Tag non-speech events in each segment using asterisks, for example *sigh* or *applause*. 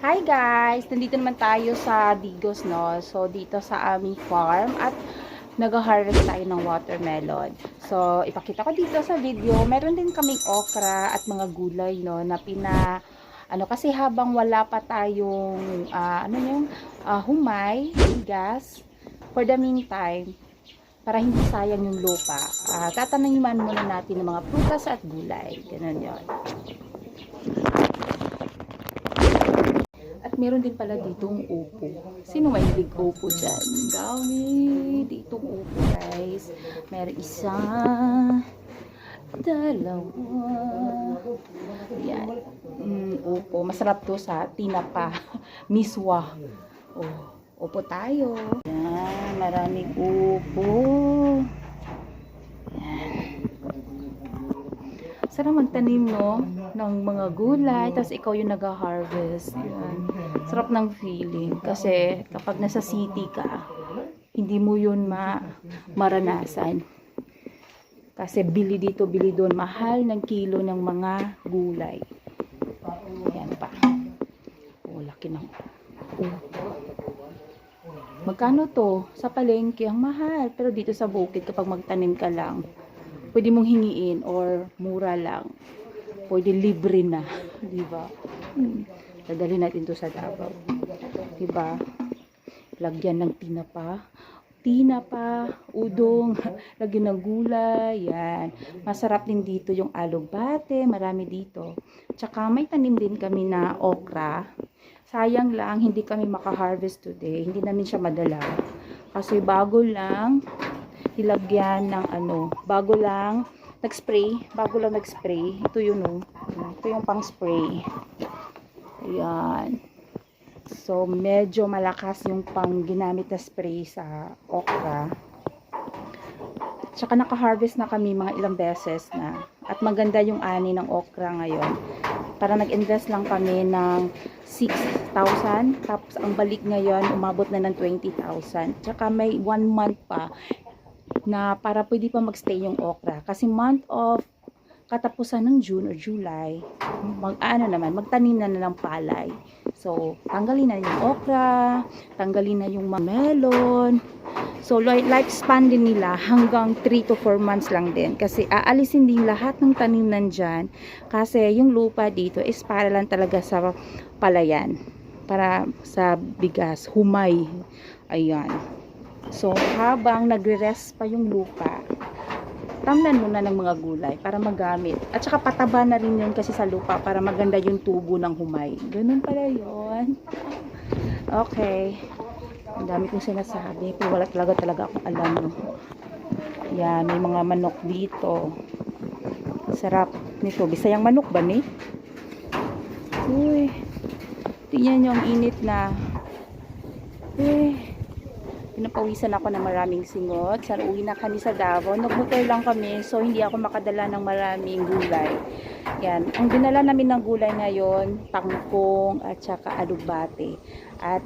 Hi guys! Nandito naman tayo sa Digos, no? So, dito sa aming farm at nag-harvest tayo ng watermelon. So, ipakita ko dito sa video. Meron din kaming okra at mga gulay, no? Na pina... Ano, kasi habang wala pa tayong, ah, ano yung, ah, humay, gas, for the meantime, para hindi sayang yung lupa, ah, tataniman muna natin ng mga prutas at gulay. Ganun yon. At meron din pala ditong upo. Sino may big upo dyan? Dami ditong upo guys. Meron isa, dalawa. Yan. Mm, upo. Masarap to sa tinapa. *laughs* Miswa. Oh, upo tayo. Yan. Maraming upo. Sarap magtanim, no? Ng mga gulay. Tapos ikaw yung nag-harvest. Sarap ng feeling. Kasi kapag nasa city ka, hindi mo yun ma maranasan. Kasi bili dito, bili doon. Mahal ng kilo ng mga gulay. Yan pa. Oh, laki ng oh. Magkano to? Sa palengke, ang mahal. Pero dito sa bukid, kapag magtanim ka lang, pwede mong hingiin or mura lang. Pwede libre na. Di ba? Hmm. Dadali natin to sa Davao. Di ba? Lagyan ng tinapa. Tinapa, udong, *laughs* lagyan ng gulay, yan. Masarap din dito yung alugbate, marami dito. Tsaka may tanim din kami na okra. Sayang lang, hindi kami maka-harvest today. Hindi namin siya madala. Kasi bago lang, nilagyan ng ano, bago lang nag-spray, bago lang nag-spray. Ito yun oh. Ito yung pang-spray. Ayan. So, medyo malakas yung pang ginamit na spray sa okra. Tsaka naka-harvest na kami mga ilang beses na. At maganda yung ani ng okra ngayon. Para nag-invest lang kami ng 6,000. Tapos ang balik ngayon, umabot na ng 20,000. Tsaka may one month pa na para pwede pa magstay yung okra. Kasi month of katapusan ng June or July, mag ano naman, magtanim na na ng palay. So, tanggalin na yung okra, tanggalin na yung melon. So, li- lifespan din nila hanggang 3 to 4 months lang din. Kasi aalisin din lahat ng tanim nandyan. Kasi yung lupa dito is para lang talaga sa palayan. Para sa bigas, humay. Ayan. So, habang nagre-rest pa yung lupa, tamnan muna ng mga gulay para magamit. At saka pataba na rin yun kasi sa lupa para maganda yung tubo ng humay. Ganun pala yun. Okay. Ang dami kong sinasabi. Pero wala talaga talaga akong alam. No? Yan, may mga manok dito. Sarap nito. Bisayang manok ba ni? Uy. Tingnan nyo ang init na. Eh. Pinapawisan ako ng maraming singot. Sana uwi na kami sa Davao. Nag-hotel lang kami, so hindi ako makadala ng maraming gulay. Yan. Ang dinala namin ng gulay ngayon, tangkong at saka alugbate. At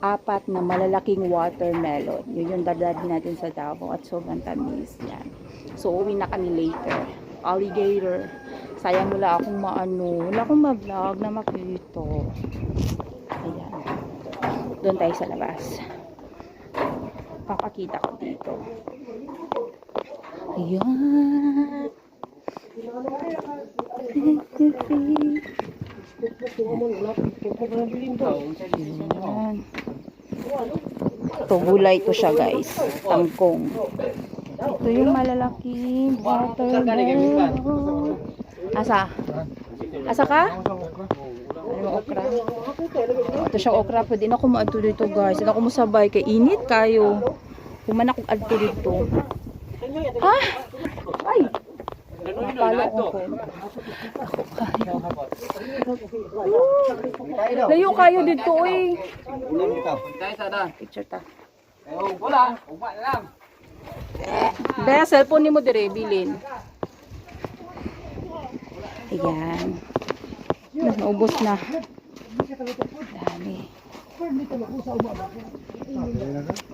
apat na malalaking watermelon. Yun yung dadalhin natin sa Davao at sobrang tamis. Yan. So, uwi na kami later. Alligator. Sayang wala akong maano. Wala akong ma-vlog na makito. Ayan. Doon tayo sa labas papakita ko dito. Ayan. Ayan. Ito, gulay to siya guys. Tangkong. Ito yung malalaking watermelon. Asa? Asa ka? Ano okra? Oh, ito siyang okra. Pwede na kumaadto dito guys. Hindi ako musabay kay init kayo. Kuman ako adto dito. Ah! Ay! Napalo ko ko. Ako kayo. Uh, layo kayo dito eh. Picture ta. Be, cellphone ni mo dire, bilin. Ayan. Naubos na. Dami.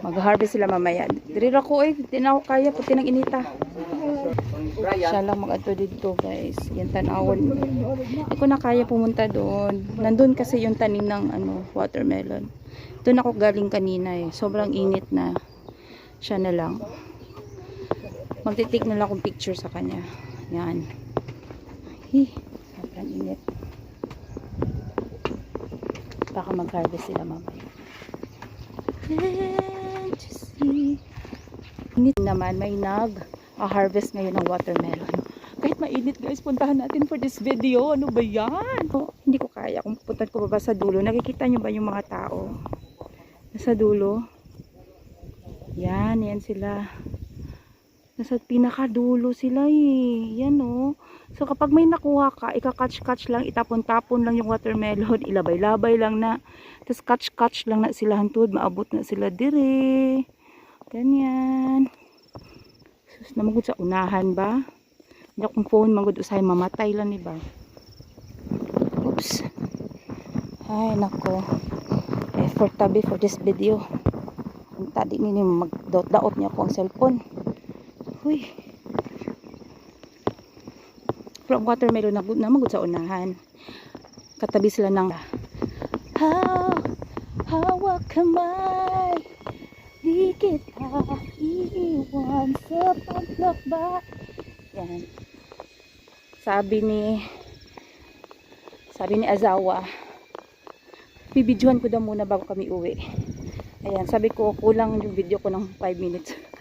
Mag-harvest sila mamaya. Diri ra ko eh, di na ako kaya puti ng inita. Siya lang mag-ato dito guys. Yan tanawon. Hindi ko na kaya pumunta doon. Nandun kasi yung tanim ng ano, watermelon. Doon ako galing kanina eh. Sobrang init na. Siya na lang. Magtitik na lang akong picture sa kanya. Yan. Hi, sobrang init. Baka mag-harvest sila mamaya. Can't you see? Init naman, may nag harvest ngayon ng watermelon. Kahit mainit guys, puntahan natin for this video. Ano ba yan? Oh, hindi ko kaya kung pupunta ko ba sa dulo. Nakikita nyo ba yung mga tao? Nasa dulo. Yan, yan sila. Nasa pinakadulo sila eh. Yan oh. So kapag may nakuha ka, ika-catch-catch lang, itapon-tapon lang yung watermelon, *laughs* ilabay-labay lang na. Tapos catch-catch lang na sila hantod, maabot na sila dire. Ganyan. Sus, namagod sa unahan ba? Hindi akong phone, magod usay, mamatay lang ni? Oops. Ay, nako. Effort tabi for this video. Ang tadi nini magdaot-daot niya ako ang cellphone. Huy. From watermelon na, na magod sa unahan. Katabi sila ng How, hawak kamay. Di kita iiwan sa paglakbay Yan. Sabi ni Sabi ni Azawa Bibidyohan ko daw muna bago kami uwi. Ayan, sabi ko kulang yung video ko ng 5 minutes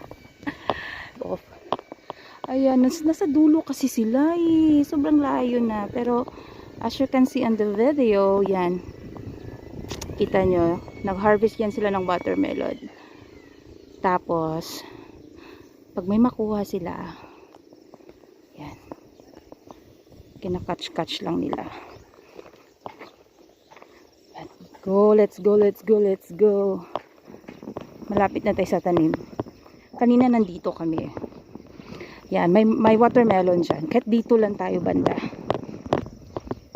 Ayan, nas nasa dulo kasi sila eh. Sobrang layo na. Pero, as you can see on the video, yan. Kita nyo, nag-harvest yan sila ng watermelon. Tapos, pag may makuha sila, yan. Kinakatch-catch lang nila. Let's go, let's go, let's go, let's go. Malapit na tayo sa tanim. Kanina nandito kami eh. Yan, may, may watermelon dyan. Kahit dito lang tayo banda.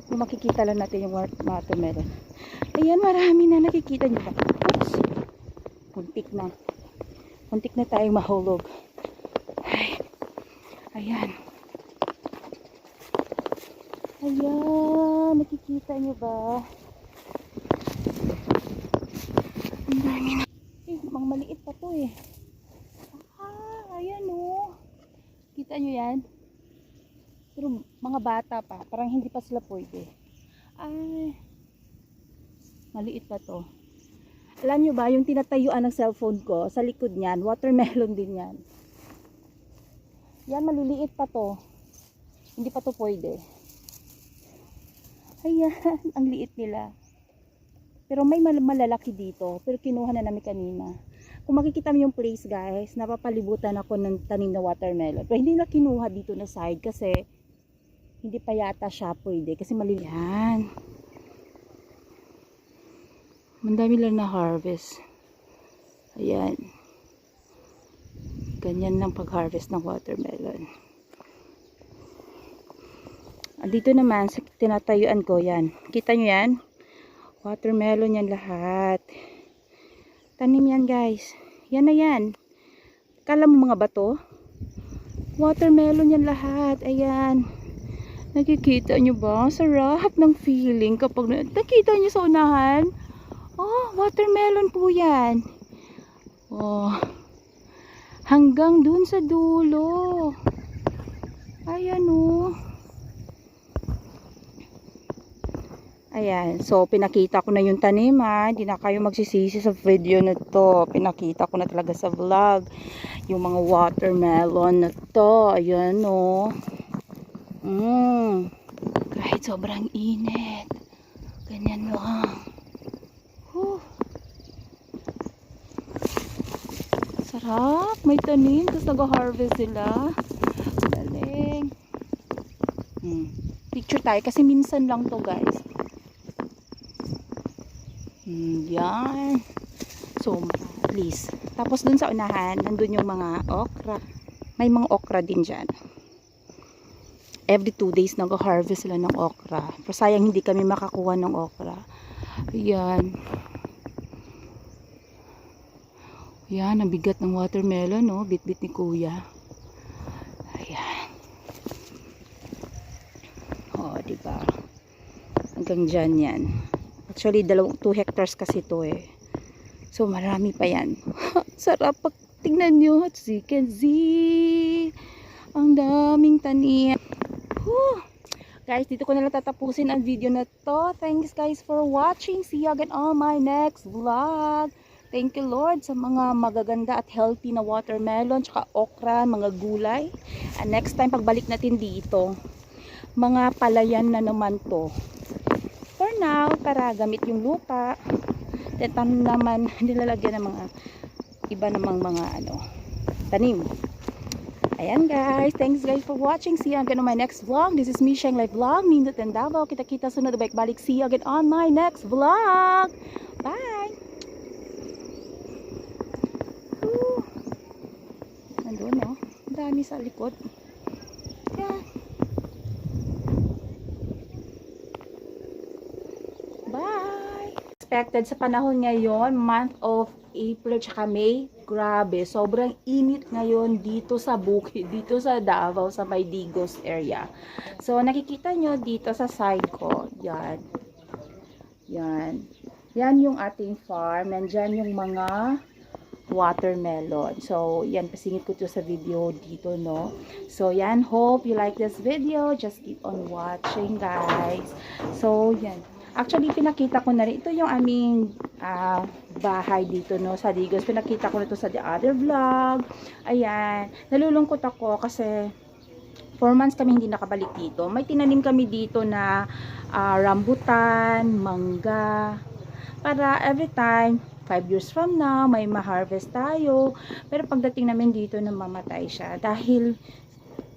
Kung makikita lang natin yung wat- watermelon. Ayan, marami na nakikita nyo? Oops. Muntik na. Muntik na tayong mahulog. Ay. Ayan. Ayan, nakikita nyo ba? Ang dami na. Eh, mga maliit pa to eh. Ah, ayan oh. Kita nyo yan? Pero mga bata pa. Parang hindi pa sila pwede. Ay. Maliit pa to. Alam nyo ba, yung tinatayuan ng cellphone ko, sa likod niyan, watermelon din yan. Yan, maliliit pa to. Hindi pa to pwede. Ayan, *laughs* ang liit nila. Pero may mal- malalaki dito. Pero kinuha na namin kanina. Kung makikita mo yung place guys, napapalibutan ako ng tanim na watermelon. Pero hindi na kinuha dito na side kasi hindi pa yata siya pwede. Kasi malilihan. Mandami lang na harvest. Ayan. Ganyan lang pag-harvest ng watermelon. Dito naman, sa tinatayuan ko, yan. Kita nyo yan? Watermelon yan lahat. Tanim yan guys. Yan na yan. Kala mo mga bato? Watermelon yan lahat. Ayan. Nakikita nyo ba? Sarap ng feeling kapag na- nakita nyo sa unahan. Oh, watermelon po yan. Oh. Hanggang dun sa dulo. Ayan oh. Ayan, so pinakita ko na yung tanim ha. Hindi na kayo magsisisi sa video na to. Pinakita ko na talaga sa vlog. Yung mga watermelon na to. Ayan o. Oh. Mm. Kahit sobrang init. Ganyan lang. Huh. Sarap. May tanim. Tapos nag-harvest sila. Galing. Hmm. Picture tayo kasi minsan lang to guys. Yan. So, please. Tapos dun sa unahan, nandun yung mga okra. May mga okra din dyan. Every two days, nag-harvest sila ng okra. Pero sayang hindi kami makakuha ng okra. Ayan. Ayan, ang bigat ng watermelon, no? Bit-bit ni kuya. Ayan. O, oh, diba? Hanggang dyan yan. Actually, dalawang 2 hectares kasi to eh. So, marami pa yan. *laughs* Sarap pag tingnan nyo. As you can see. Ang daming tanim. Whew. Guys, dito ko na lang tatapusin ang video na to. Thanks guys for watching. See you again on my next vlog. Thank you Lord sa mga magaganda at healthy na watermelon, tsaka okra, mga gulay. And next time pagbalik natin dito, mga palayan na naman to. Now, tara, gamit yung lupa. Tanim naman, *laughs* nilalagyan ng mga iba namang mga ano, tanim. Ayan guys, thanks guys for watching. See you again on my next vlog. This is me, Sheng Life Vlog, Nindot and Davao. Kita-kita sunod na balik-balik. See you again on my next vlog. Bye! Woo! Nandun? Ang dami sa likod. Yan. Expected sa panahon ngayon, month of April tsaka May, grabe, sobrang init ngayon dito sa bukid, *laughs* dito sa Davao, sa may Digos area. So, nakikita nyo dito sa side ko, yan. Yan. Yan yung ating farm. Nandyan yung mga watermelon. So, yan, pasingit ko to sa video dito, no? So, yan, hope you like this video. Just keep on watching, guys. So, yan. Actually, pinakita ko na rin. Ito yung aming ah, bahay dito, no, sa Digos. Pinakita ko na to sa the other vlog. Ayan. Nalulungkot ako kasi 4 months kami hindi nakabalik dito. May tinanim kami dito na ah, rambutan, mangga. Para every time, 5 years from now, may ma-harvest tayo. Pero pagdating namin dito, namamatay siya. Dahil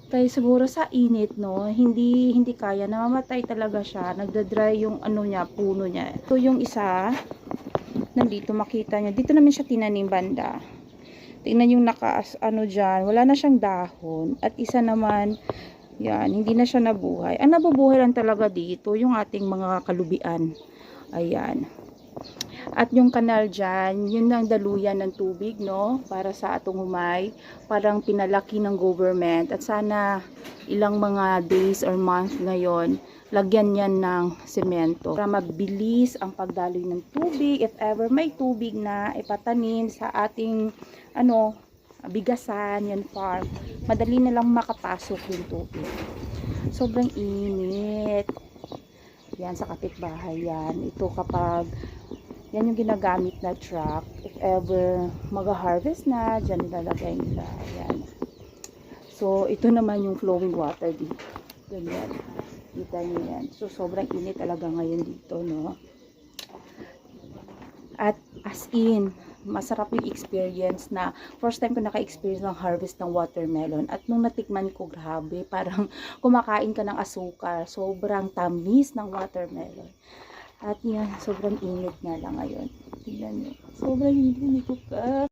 kaya siguro sa init no hindi hindi kaya. Namamatay talaga siya. Nagda-dry yung ano niya puno niya. Ito yung isa nandito makita niya. Dito namin siya tinanim banda. Tingnan yung nakaas ano diyan wala na siyang dahon. At isa naman yan hindi na siya nabuhay. Ang nabubuhay lang talaga dito yung ating mga kalubian. Ayan at yung kanal dyan, yun ang daluyan ng tubig, no? Para sa atong humay. Parang pinalaki ng government. At sana ilang mga days or month ngayon, lagyan yan ng semento. Para mabilis ang pagdaloy ng tubig. If ever may tubig na ipatanim sa ating, ano, bigasan, yan farm. Madali na lang makapasok yung tubig. Sobrang init. Yan sa kapitbahay yan. Ito kapag yan yung ginagamit na truck. If ever mag-harvest na, dyan nilalagay nila. Yan. So, ito naman yung flowing water dito. Ganyan. Kita nyo yan. So, sobrang init talaga ngayon dito, no? At as in, masarap yung experience na first time ko naka-experience ng harvest ng watermelon. At nung natikman ko, grabe, parang kumakain ka ng asukar. Sobrang tamis ng watermelon. At yan, sobrang init nga lang ngayon. Tingnan nyo. Sobrang init ko ka.